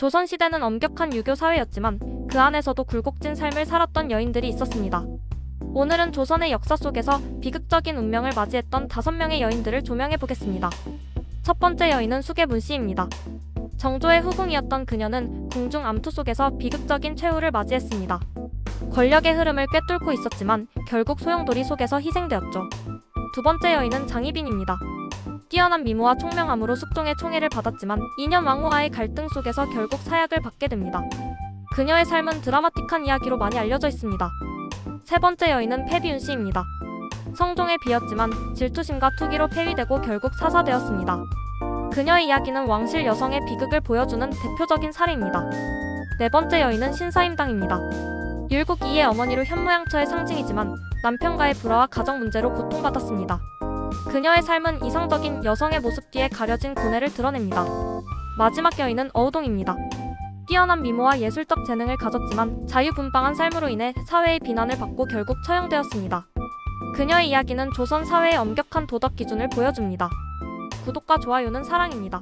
조선시대는 엄격한 유교 사회였지만 그 안에서도 굴곡진 삶을 살았던 여인들이 있었습니다. 오늘은 조선의 역사 속에서 비극적인 운명을 맞이했던 다섯 명의 여인들을 조명해 보겠습니다. 첫 번째 여인은 수계문 씨입니다. 정조의 후궁이었던 그녀는 궁중 암투 속에서 비극적인 최후를 맞이했습니다. 권력의 흐름을 꿰뚫고 있었지만 결국 소용돌이 속에서 희생되었죠. 두 번째 여인은 장희빈입니다. 뛰어난 미모와 총명함으로 숙종의 총애를 받았지만 2년 왕후와의 갈등 속에서 결국 사약을 받게 됩니다. 그녀의 삶은 드라마틱한 이야기로 많이 알려져 있습니다. 세 번째 여인은 패비윤 씨입니다. 성종의 비였지만 질투심과 투기로 폐위되고 결국 사사되었습니다. 그녀의 이야기는 왕실 여성의 비극을 보여주는 대표적인 사례입니다. 네 번째 여인은 신사임당입니다. 율곡 이의 어머니로 현모양처의 상징이지만 남편과의 불화와 가정 문제로 고통받았습니다. 그녀의 삶은 이상적인 여성의 모습 뒤에 가려진 고뇌를 드러냅니다. 마지막 여인은 어우동입니다. 뛰어난 미모와 예술적 재능을 가졌지만 자유분방한 삶으로 인해 사회의 비난을 받고 결국 처형되었습니다. 그녀의 이야기는 조선 사회의 엄격한 도덕 기준을 보여줍니다. 구독과 좋아요는 사랑입니다.